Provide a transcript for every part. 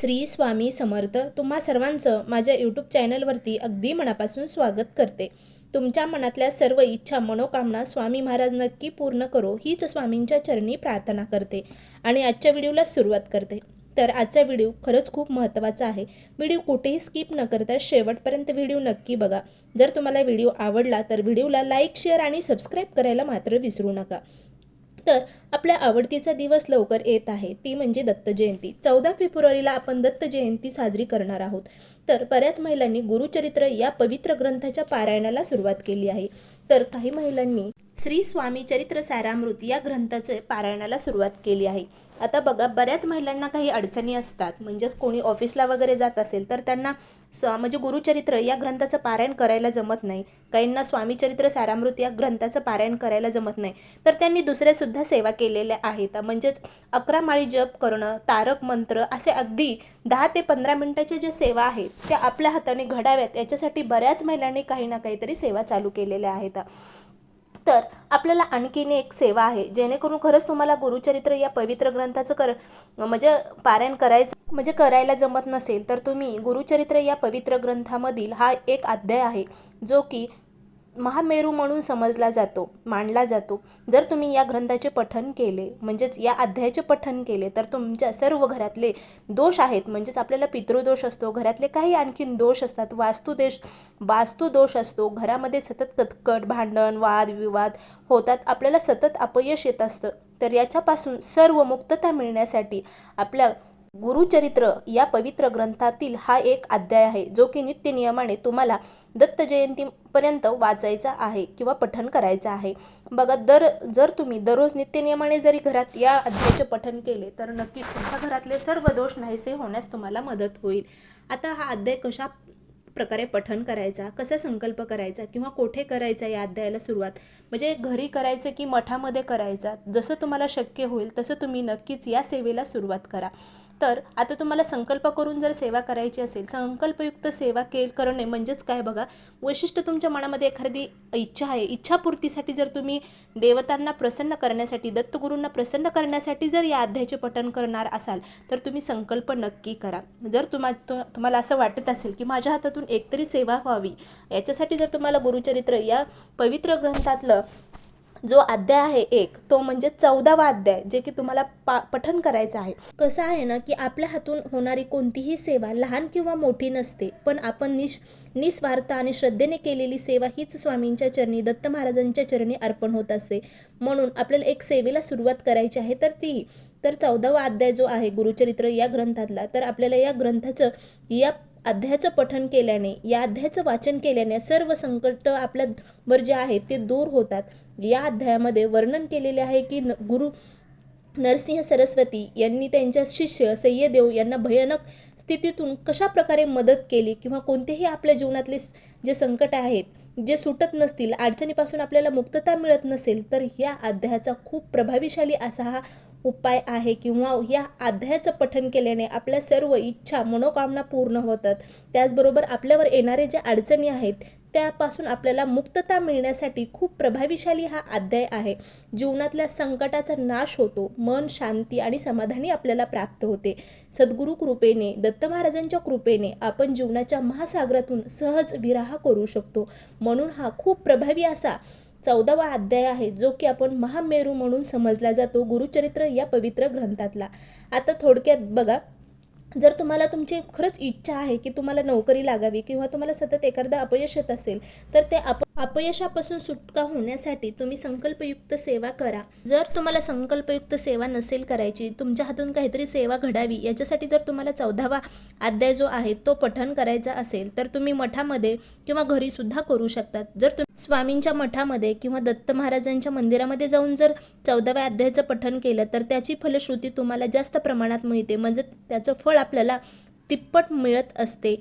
श्री स्वामी समर्थ तुम्हा सर्वांचं माझ्या यूट्यूब चॅनलवरती अगदी मनापासून स्वागत करते. तुमच्या मनातल्या सर्व इच्छा मनोकामना स्वामी महाराज नक्की पूर्ण करो हीच स्वामींच्या चरणी प्रार्थना करते आणि आजच्या व्हिडिओला सुरुवात करते. तर आजचा व्हिडिओ खरंच खूप महत्त्वाचा आहे. व्हिडिओ कुठेही स्किप न करता शेवटपर्यंत व्हिडिओ नक्की बघा. जर तुम्हाला व्हिडिओ आवडला तर व्हिडिओला लाईक शेअर आणि सबस्क्राईब करायला मात्र विसरू नका. तर आपल्या आवडतीचा दिवस लवकर येत आहे. ती म्हणजे दत्त जयंती. चौदा फेब्रुवारीला आपण दत्त जयंती साजरी करणार आहोत. तर बऱ्याच महिलांनी गुरुचरित्र या पवित्र ग्रंथाच्या पारायणाला सुरुवात केली आहे. तर काही महिलांनी श्री स्वामी चरित्र सारामृत या ग्रंथाचे पारायणाला सुरुवात केली आहे. आता बघा बऱ्याच महिलांना काही अडचणी असतात. म्हणजेच कोणी ऑफिसला वगैरे जात असेल तर त्यांना स म्हणजे गुरुचरित्र या ग्रंथाचं पारायण करायला जमत नाही. काहींना स्वामी चरित्र सारामृत या ग्रंथाचं पारायण करायला जमत नाही. तर त्यांनी दुसऱ्यासुद्धा सेवा केलेल्या आहेत. म्हणजेच अकरा माळी जप करणं तारक मंत्र असे अगदी दहा ते पंधरा मिनटाच्या ज्या सेवा आहेत त्या आपल्या हाताने घडाव्यात. याच्यासाठी बऱ्याच महिलांनी काही ना काहीतरी सेवा चालू केलेल्या आहेत. तर आपल्याला आणखीन एक सेवा आहे जेणेकरून खरंच तुम्हाला गुरुचरित्र या पवित्र ग्रंथाचं कर म्हणजे पारायण करायचं म्हणजे करायला जमत नसेल तर तुम्ही गुरुचरित्र या पवित्र ग्रंथामधील हा एक अध्याय आहे जो की महामेरू म्हणून समजला जातो मानला जातो. जर तुम्ही या ग्रंथाचे पठन केले म्हणजेच या अध्यायाचे पठन केले तर तुमच्या सर्व घरातले दोष आहेत. म्हणजेच आपल्याला पितृदोष असतो घरातले काही आणखीन दोष असतात. वास्तुदेश वास्तुदोष असतो. घरामध्ये सतत कटकट भांडण वाद विवाद होतात. आपल्याला सतत अपयश येत असतं. तर याच्यापासून सर्व मुक्तता मिळण्यासाठी आपल्या गुरुचरित्र या पवित्र ग्रंथातील हा एक अध्याय आहे जो की नित्य नियमाने तुम्हाला दत्त जयंतीपर्यंत वाचायचा आहे किंवा पठण करायचं आहे. बघा दर जर तुम्ही दररोज नित्य नियमाने जरी घरात या अध्यायाचे पठण केले तर नक्कीच तुमच्या घरातले सर्व दोष नाहीसे होण्यास तुम्हाला मदत होईल. आता हा अध्याय कशा प्रकारे पठन करायचा कसा संकल्प करायचा किंवा कोठे करायचा या अध्यायाला सुरुवात? म्हणजे घरी करायचं की मठामध्ये करायचा? जसं तुम्हाला शक्य होईल तसं तुम्ही नक्कीच या सेवेला सुरुवात करा. तर आता तुम्हाला संकल्प करून जर सेवा करायची असेल संकल्पयुक्त सेवा के करणे म्हणजेच काय बघा? वैशिष्ट्य तुमच्या मनामध्ये एखादी इच्छा आहे इच्छापूर्तीसाठी जर तुम्ही देवतांना प्रसन्न करण्यासाठी दत्तगुरूंना प्रसन्न करण्यासाठी जर या अध्यायाचे पठण करणार असाल तर तुम्ही संकल्प नक्की करा. जर तुम्हा तुम्हाला असं वाटत असेल की माझ्या हातातून एकतरी सेवा व्हावी. याच्यासाठी जर तुम्हाला गुरुचरित्र या पवित्र ग्रंथातलं जो अध्याय आहे एक तो म्हणजे चौदावा अध्याय जे की तुम्हाला पा पठन करायचं आहे. कसं आहे ना की आपल्या हातून होणारी कोणतीही सेवा लहान किंवा मोठी नसते पण आपण निश निस्वार्थ आणि श्रद्धेने केलेली सेवा हीच स्वामींच्या चरणी दत्त महाराजांच्या चरणी अर्पण होत असते. म्हणून आपल्याला एक सेवेला सुरुवात करायची आहे तर ती. तर चौदावा अध्याय जो आहे गुरुचरित्र या ग्रंथातला तर आपल्याला या ग्रंथाचं या अध्यायाचं पठन केल्याने या अध्यायाचं वाचन केल्याने सर्व संकट आपल्यावर जे आहेत ते दूर होतात. या अध्यायामध्ये वर्णन केलेले आहे की न गुरु नरसिंह सरस्वती यांनी त्यांच्या शिष्य सय्यदेव यांना भयानक स्थितीतून कशा प्रकारे मदत केली किंवा कोणतेही आपल्या जीवनातले जे संकट आहेत जे सुटत नसतील अडचणीपासून आपल्याला मुक्तता मिळत नसेल तर या अध्यायाचा खूप प्रभावीशाली असा हा उपाय आहे किंवा या अध्यायाचं पठन केल्याने आपल्या सर्व इच्छा मनोकामना पूर्ण होतात. त्याचबरोबर आपल्यावर येणारे जे अडचणी आहेत त्यापासून आपल्याला मुक्तता मिळण्यासाठी खूप प्रभावीशाली हा अध्याय आहे. जीवनातल्या संकटाचा नाश होतो मन शांती आणि समाधानी आपल्याला प्राप्त होते. सद्गुरू कृपेने दत्त महाराजांच्या कृपेने आपण जीवनाच्या महासागरातून सहज विराह करू शकतो. म्हणून हा खूप प्रभावी असा चौदावा अध्याय आहे जो की आपण महामेरू म्हणून समजला जातो गुरुचरित्र या पवित्र ग्रंथातला. आता थोडक्यात बघा जर तुम्हाला तुमची खरंच इच्छा आहे की तुम्हाला नोकरी लागावी किंवा तुम्हाला सतत एखादा अपयश येत असेल तर ते आपण अपयशापासून सुटका होण्यासाठी तुम्ही संकल्पयुक्त सेवा करा. जर तुम्हाला संकल्पयुक्त सेवा नसेल करायची तुमच्या हातून काहीतरी सेवा घडावी याच्यासाठी जर तुम्हाला चौदावा अध्याय जो आहे तो पठण करायचा असेल तर तुम्ही मठामध्ये किंवा घरी सुद्धा करू शकतात जर तुम्ही स्वामींच्या मठामध्ये किंवा दत्त महाराजांच्या मंदिरामध्ये जाऊन जर चौदाव्या अध्यायाचं पठण केलं तर त्याची फलश्रुती तुम्हाला जास्त प्रमाणात मिळते. म्हणजे त्याचं फळ आपल्याला तिप्पट मिळत असते.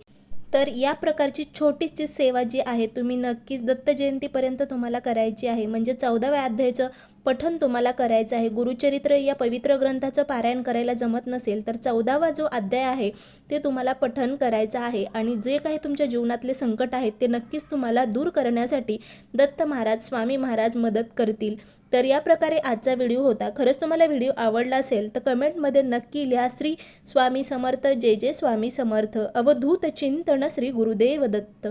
तर या प्रकारची छोटीशी सेवा जी आहे तुम्ही नक्कीच दत्त जयंतीपर्यंत तुम्हाला करायची आहे. म्हणजे चौदाव्या अध्यायाचं पठन तुम्हाला करायचं आहे. गुरुचरित्र या पवित्र ग्रंथाचं पारायण करायला जमत नसेल तर चौदावा जो अध्याय आहे ते तुम्हाला पठन करायचं आहे. आणि जे काही तुमच्या जीवनातले संकट आहेत ते नक्कीच तुम्हाला दूर करण्यासाठी दत्त महाराज स्वामी महाराज मदत करतील. तर या प्रकारे आजचा व्हिडिओ होता. खरंच तुम्हाला व्हिडिओ आवडला असेल तर कमेंटमध्ये नक्की लिहा. श्री स्वामी समर्थ जे जे स्वामी समर्थ. अवधूत चिंतन श्री गुरुदेव दत्त.